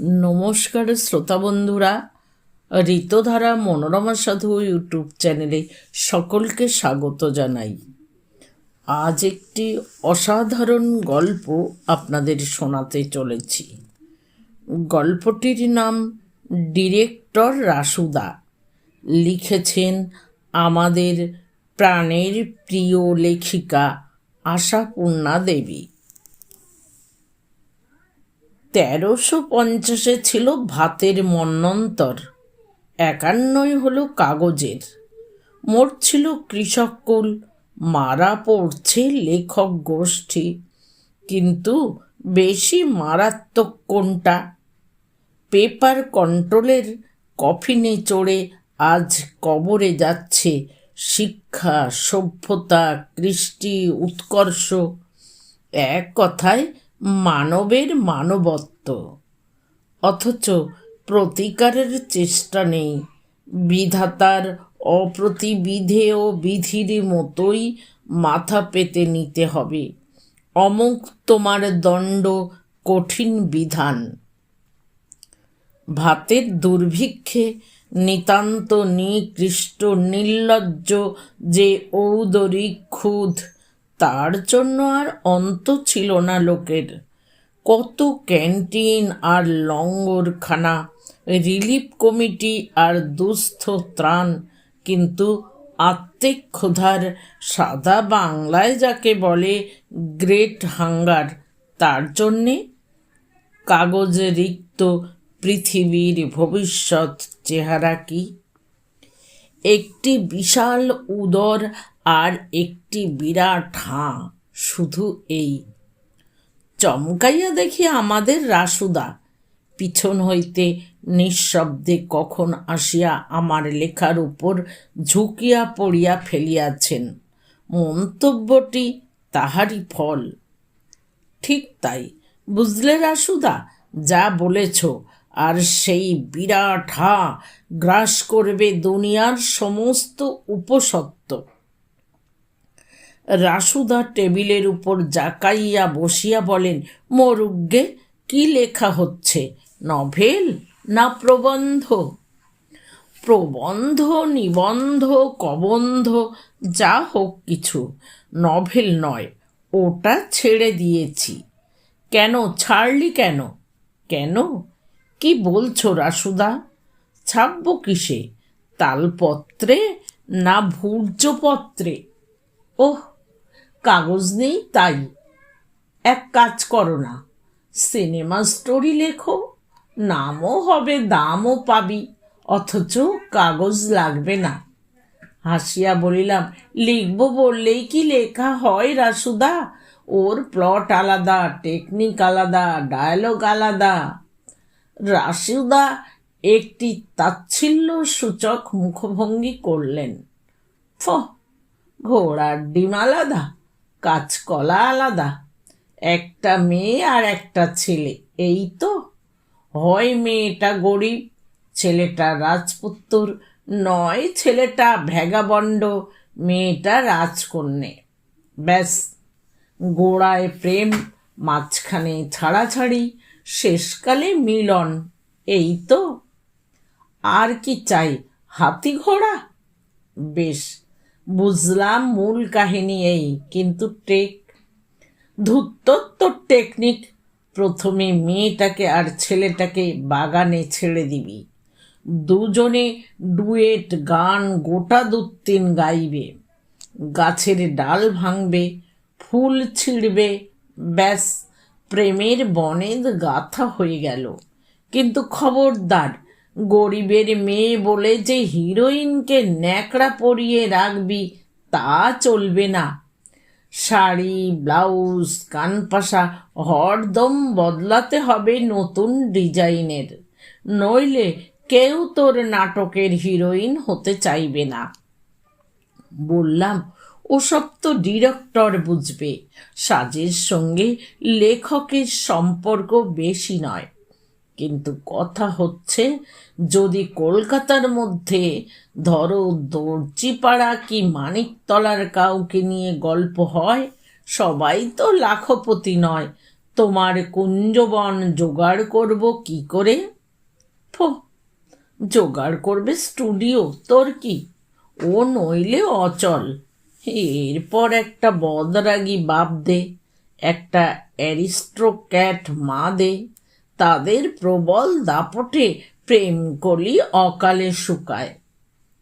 নমস্কার শ্রোতা বন্ধুরা, ঋতধারা মনোরমা সাধু ইউটিউব চ্যানেলে সকলকে স্বাগত জানাই। আজ একটি অসাধারণ গল্প আপনাদের শোনাতে চলেছি। গল্পটির নাম ডিরেক্টর রাসুদা। লিখেছেন আমাদের প্রাণের প্রিয় লেখিকা আশাপূর্ণা দেবী। তেরোশো পঞ্চাশে ছিল ভাতের মন্নন্তর, একান্নই হলো কাগজের। মোট ছিল কৃষককুল মারা পড়ছে লেখক গোষ্ঠী। কিন্তু বেশি মারাত্মক কোনটা? পেপার কন্ট্রোলের কফিনে চড়ে আজ কবরে যাচ্ছে শিক্ষা, সভ্যতা, কৃষ্টি, উৎকর্ষ, এক কথায় মানবের মানবত্ব। অথচ প্রতিকারের চেষ্টা নেই। বিধাতার অপ্রতিবিধেয় বিধির মতোই মাথা পেতে নিতে হবে। অমুক তোমার দণ্ড কঠিন বিধান। ভাতের দুর্ভিক্ষে নিতান্ত নিকৃষ্ট নির্লজ্জ যে ঔদরিক ক্ষুধ। তার জন্য আর অন্ত ছিল না লোকের। কত ক্যান্টিন আর লঙ্গরখানা, রিলিফ কমিটি আর দুস্থ ত্রাণ। কিন্তু আত্মিক ক্ষুধার সাদা বাংলায় যাকে বলে গ্রেট হাঙ্গার, তার জন্যে কাগজে রিক্ত পৃথিবীর ভবিষ্যৎ চেহারা কি? একটি বিশাল উদর আর একটি বিরাট হাঁ, শুধু এই। চমকাইয়া দেখি আমাদের রাসুদা, পিছন হইতে নিঃশব্দে কখন আসিয়া আমার লেখার উপর ঝুঁকিয়া পড়িয়া ফেলিয়াছেন। মন্তব্যটি তাহারই ফল। ঠিক তাই, বুঝলে রাসুদা, যা বলেছ আর সেই বিরাট হা গ্রাস করবে দুনিয়ার সমস্ত উপসত্ত্ব রাসুদা টেবিলের উপর জাকাইয়া বসিয়া বলেন মরুগ্গে কি লেখা হচ্ছে? নভেল না প্রবন্ধ? প্রবন্ধ, নিবন্ধ, কবন্ধ, যা হোক কিছু। নভেল নয়, ওটা ছেড়ে দিয়েছি। কেন? ছাড়লি কেন? কেন? কি বলছো রাসুদা? ছাপব কিসে? তালপত্রে না ভূর্যপত্রে ওহ, কাগজ নেই তাই। এক কাজ করো না, সিনেমা স্টোরি লেখো, নামও হবে, দামও পাবি, অথচ কাগজ লাগবে না। হাসিয়া বলিলাম, লিখব বললেই কি লেখা হয় রাসুদা? ওর প্লট আলাদা টেকনিক আলাদা ডায়ালগ আলাদা। রাসুদা একটি তাচ্ছিল্য সূচক মুখভঙ্গি করলেন। ফ, ঘোড়ার ডিম আলাদা, কাঁচকলা আলাদা, একটা মেয়ে আর একটা ছেলে। এই তো, হয় মেয়েটা গরিব, ছেলেটা রাজপুত্তর, নয় ছেলেটা ভ্যাগাবণ্ড মেয়েটা রাজকন্যে। ব্যাস, গোড়ায় প্রেম, মাঝখানে ছাড়াছাড়ি শেষকালে মিলন, এই তো। আর কি চাই, হাতি ঘোড়া? বেশ, বুঝলাম মূল কাহিনী এই, কিন্তু টেক ধুত্তর টেকনিক, প্রথমে মেয়েটাকে আর ছেলেটাকে বাগানে ছেড়ে দিবি। দুজনে ডুয়েট গান গোটা দু তিন গাইবে। গাছের ডাল ভাঙবে, ফুল ছিঁড়বে, ব্যাস। প্রেমের বনেদ গাথা হয়ে গেল। কিন্তু খবরদার, গরিবের মেয়ে বলে যে হিরোইনকে ন্যাকড়া পরিয়ে রাখবি, তা চলবে না। শাড়ি, ব্লাউজ, কানপাশা, হরদম বদলাতে হবে নতুন ডিজাইনের। নইলে কেউ তোর নাটকের হিরোইন হতে চাইবে না। বললাম ওসব তো ডিরেক্টর বুঝবে। সাজের সঙ্গে লেখকের সম্পর্ক বেশি নয়। কিন্তু কথা হচ্ছে, যদি কলকাতার মধ্যে ধরো দর্জিপাড়া কি মানিকতলার কাউকে নিয়ে গল্প হয়? সবাই তো লাখপতি নয়। তোমার কুঞ্জবন জোগাড় করব কি করে? ফো, জোগাড় করবে স্টুডিও, তোর কি? ও নইলে অচল। এরপর একটা বদরাগি বাপ দে, একটা অ্যারিস্ট্রোক্যাট মা দে, তাদের প্রবল দাপটে প্রেম কলি অকালে শুকায়।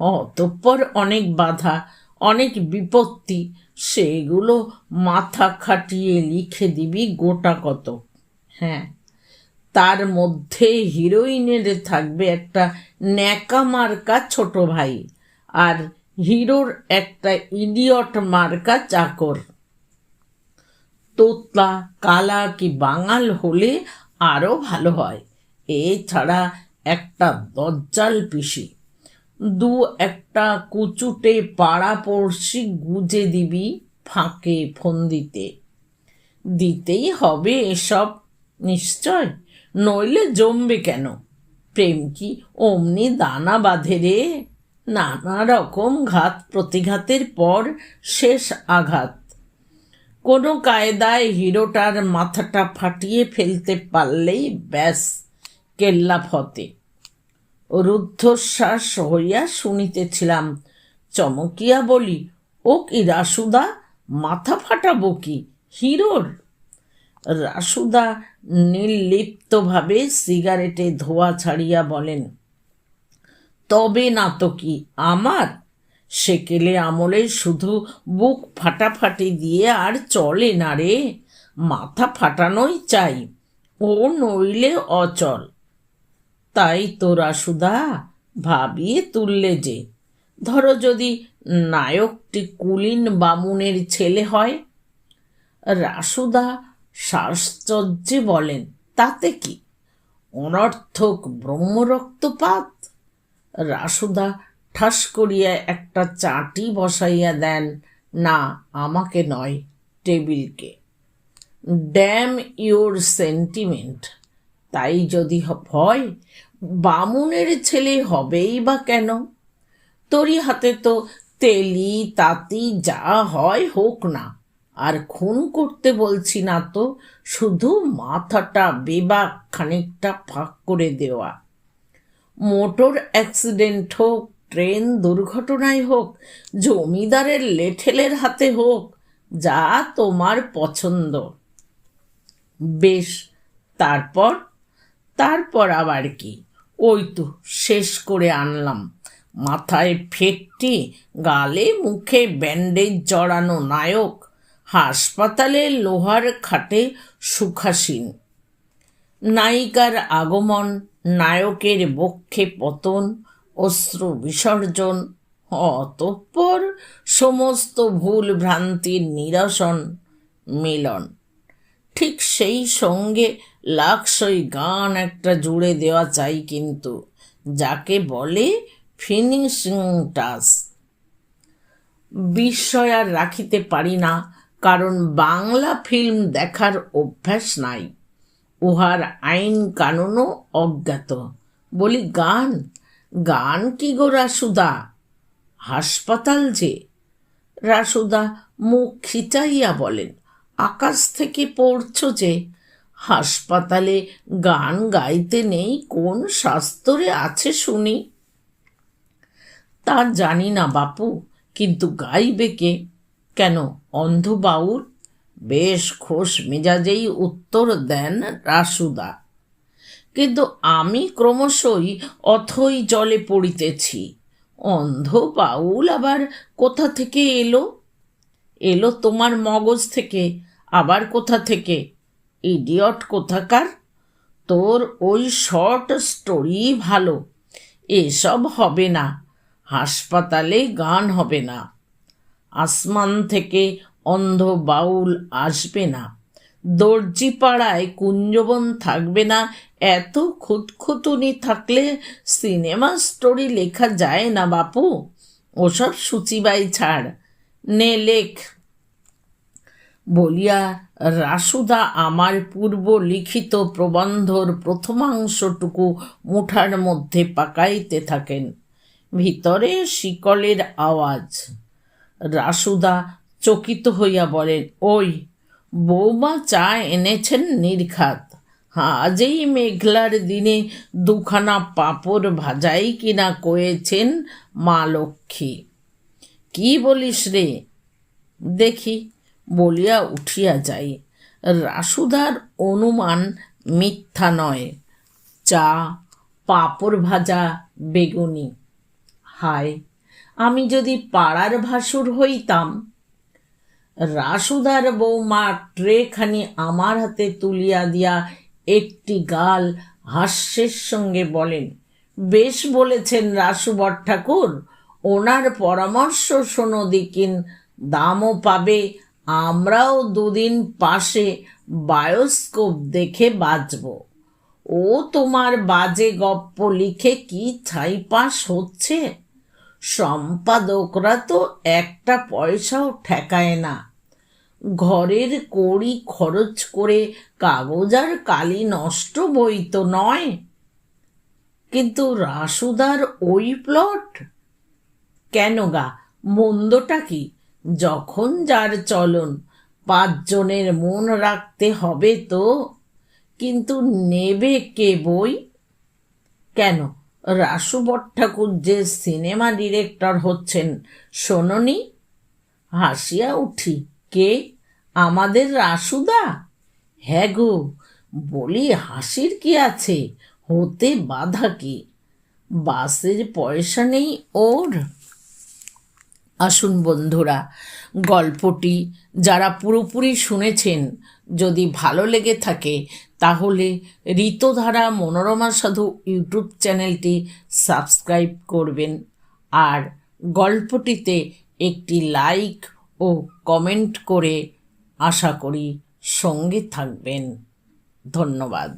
অতঃপর অনেক বাধা, অনেক বিপত্তি, সেগুলো মাথা খাটিয়ে লিখে দিবি গোটা কত হ্যাঁ তার মধ্যে হিরোইনের থাকবে একটা ন্যাকা মার্কা ছোট ভাই, আর হিরোর একটা ইডিয়ট মার্কা চাকর। তোতলা, কালা কি বাঙাল হলে আরও ভালো হয়। এছাড়া একটা দজ্জাল পিসি। দু একটা কুচুটে পাড়া পড়শি গুজে দিবি ফাঁকে ফোন দিতে দিতেই হবে এসব, নিশ্চয়? নইলে জমবে কেন? প্রেম কি অমনি দানা বাঁধে রে? নানা রকম ঘাত প্রতিঘাতের পর শেষ আঘাত। কোনো কায়দায় হিরোটার মাথাটা ফাটিয়ে ফেলতে পারলেই ব্যাস, কেল্লা ফতে। রুদ্ধশ্বাস হইয়া শুনিতেছিলাম, চমকিয়া বলি, ও কি রাসুদা, মাথা ফাটাবো কি, হিরোর? রাসুদা নির্লিপ্তভাবে সিগারেটে ধোয়া ছাড়িয়া বলেন তবে না তো কি আমার? সেকেলে আমলে শুধু বুক ফাটাফাটি দিয়ে আর চলে না রে। মাথা ফাটানোই চাই, ও নইলে অচল। তাই তো রাসুদা ভাবিয়ে তুললে যে। ধরো যদি নায়কটি কুলিন বামুনের ছেলে হয়। রাসুদা শ্বাসচর্যে বলেন, তাতে কি? অনর্থক ব্রহ্মরক্তপাত? রাসুদা ঠাস করিয়া একটা চাটি বসাইয়া দেন, না, আমাকে নয়, টেবিলকে। ড্যাম ইউর সেন্টিমেন্ট তাই যদি হয় বামুনের ছেলে হবেই বা কেন? তোরই হাতে তো তেলি, তাতি, যা হয় হোক না। আর খুন করতে বলছি না তো, শুধু মাথাটা বেবাক খানিকটা ফাঁক করে দেওয়া। মোটর অ্যাক্সিডেন্ট হোক ট্রেন দুর্ঘটনায় হোক, জমিদারের লেঠেলের হাতে হোক, যা তোমার পছন্দ। বেশ, তারপর? তারপর আবার কি? ওই তো, শেষ করে আনলাম। মাথায় ফেটটি, গালে মুখে ব্যান্ডেজ জড়ানো নায়ক, হাসপাতালে লোহার খাটে সুখাসীন। নায়িকার আগমন, নায়কের বক্ষে পতন, অশ্রু বিসর্জন, অতঃপর সমস্ত ভুল ভ্রান্তির নিরসন, মিলন। ঠিক সেই সঙ্গে লাক্সই গান একটা জুড়ে দেওয়া চাই কিন্তু, যাকে বলে ফিনিশিং টাচ বিস্ময় আর রাখিতে পারি না, কারণ বাংলা ফিল্ম দেখার অভ্যাস নাই। উহার আইন কানুনও অজ্ঞাত। বলি, গান? গান কি গো রাসুদা? হাসপাতাল যে। রাসুদা মুখ খিচাইয়া বলেন, আকাশ থেকে পড়ছ যে। হাসপাতালে গান গাইতে নেই, কোন শাস্ত্রে আছে শুনি? তা জানি না বাপু, কিন্তু গাইবে কে? কেন অন্ধ বাউল বেশ খোশ মেজাজেই উত্তর দেন রাসুদা। কিন্তু আমি ক্রমশই অথই জলে পড়িতেছি। অন্ধ বাউল আবার কোথা থেকে এলো? এলো তোমার মগজ থেকে, আবার কোথা থেকে? ইডিয়ট কোথাকার? তোর ওই শর্ট স্টোরি ভালো, এসব হবে না, হাসপাতালে গান হবে না। আসমান থেকে অন্ধ বাউল আসবে না। দর্জি পাড়ায় কুঞ্জবন থাকবে না। এত খুঁতখুতুনি থাকলে সিনেমা স্টোরি লেখা যায় না বাপু। ওসব সূচিবাই ছাড়। নে লেখ। বলিয়া রাসুদা আমার পূর্ব লিখিত প্রবন্ধর প্রথমাংশটুকু মুঠার মধ্যে পাকাইতে থাকেন। ভিতরে শিকলের আওয়াজ। রাসুদা চকিত হইয়া বলেন ওই বৌমা চা এনেছেন নির্ঘাত। আজই মেঘলার দিনে দুখানা পাঁপড় ভাজাই কিনা কয়েছেন মা লক্ষ্মী। কি বলিস রে? দেখি বলিয়া উঠিয়া যাই। রাসুদার অনুমান মিথ্যা নয়। চা, পাপড় ভাজা, বেগুনি। হায়, আমি যদি পাড়ার ভাসুর হইতাম রাসুদার বৌমা ট্রেখানি আমার হাতে তুলিয়া দিয়া একটি গাল হাস্যের সঙ্গে বলেন, বেশ বলেছেন রাসুবর ঠাকুর ওনার পরামর্শ শোনো দিকিন, দামও পাবে, আমরাও দুদিন পাশে বায়োস্কোপ দেখে বাঁচব ও তোমার বাজে গপ্প লিখে কি ছাইপাস হচ্ছে? সম্পাদকরা তো একটা পয়সাও ঠেকায় না। ঘরের কড়ি খরচ করে কাগজ আর কালি নষ্ট বই তো নয়। কিন্তু রাসুদার ওই প্লট? কেন গা? মন্দটা কি? যখন যার চলন, পাঁচজনের মন রাখতে হবে তো। কিন্তু নেবে কে বই? কেন? রাসু ঠাকুর যে সিনেমা ডিরেক্টর হচ্ছেন, শোননি? হাসিয়া উঠি, কে? আমাদের রাসুদা? হ্যাঁ গো, বলি হাসির কি আছে? হতে বাধা কি? বাসের পয়সা নেই ওর? আসুন বন্ধুরা, গল্পটি যারা পুরোপুরি শুনেছেন, যদি ভালো লেগে থাকে, তাহলে ঋতধারা মনোরমা সাধু ইউটিউব চ্যানেলটি সাবস্ক্রাইব করবেন। আর গল্পটিতে একটি লাইক ও কমেন্ট করে আশা করি সঙ্গে থাকবেন। ধন্যবাদ।